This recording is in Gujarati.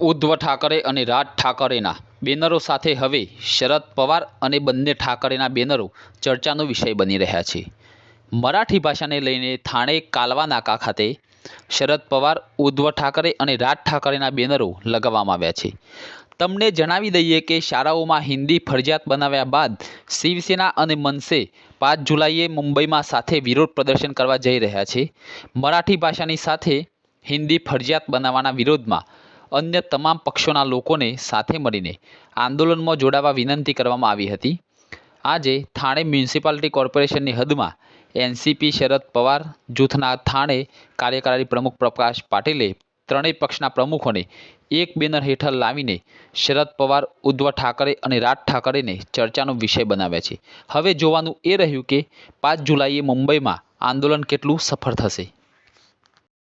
ઉદ્ધવ ઠાકરે અને રાજ ઠાકરેના બેનરો સાથે હવે શરદ પવાર અને બંને ઠાકરેના બેનરો ચર્ચાનો વિષય બની રહ્યા છે. મરાઠી ભાષાને લઈને થાણે કાલવા નાકા ખાતે શરદ પવાર, ઉદ્ધવ ઠાકરે અને રાજ ઠાકરેના બેનરો લગાવવામાં આવ્યા છે. તમને જણાવી દઈએ કે શાળાઓમાં હિન્દી ફરજિયાત બનાવ્યા બાદ શિવસેના અને મનસે પાંચ જુલાઈએ મુંબઈમાં સાથે વિરોધ પ્રદર્શન કરવા જઈ રહ્યા છે. મરાઠી ભાષાની સાથે હિન્દી ફરજિયાત બનાવવાના વિરોધમાં અન્ય તમામ પક્ષોના લોકોને સાથે મળીને આંદોલનમાં જોડાવા વિનંતી કરવામાં આવી હતી. આજે થાણે મ્યુનિસિપાલિટી કોર્પોરેશનની હદમાં એનસીપી શરદ પવાર જૂથના થાણે કાર્યકારી પ્રમુખ પ્રકાશ પાટીલે ત્રણેય પક્ષના પ્રમુખોને એક બેનર હેઠળ લાવીને શરદ પવાર, ઉદ્ધવ ઠાકરે અને રાજ ઠાકરેને ચર્ચાનો વિષય બનાવ્યા છે. હવે જોવાનું એ રહ્યું કે પાંચ જુલાઈએ મુંબઈમાં આંદોલન કેટલું સફળ થશે.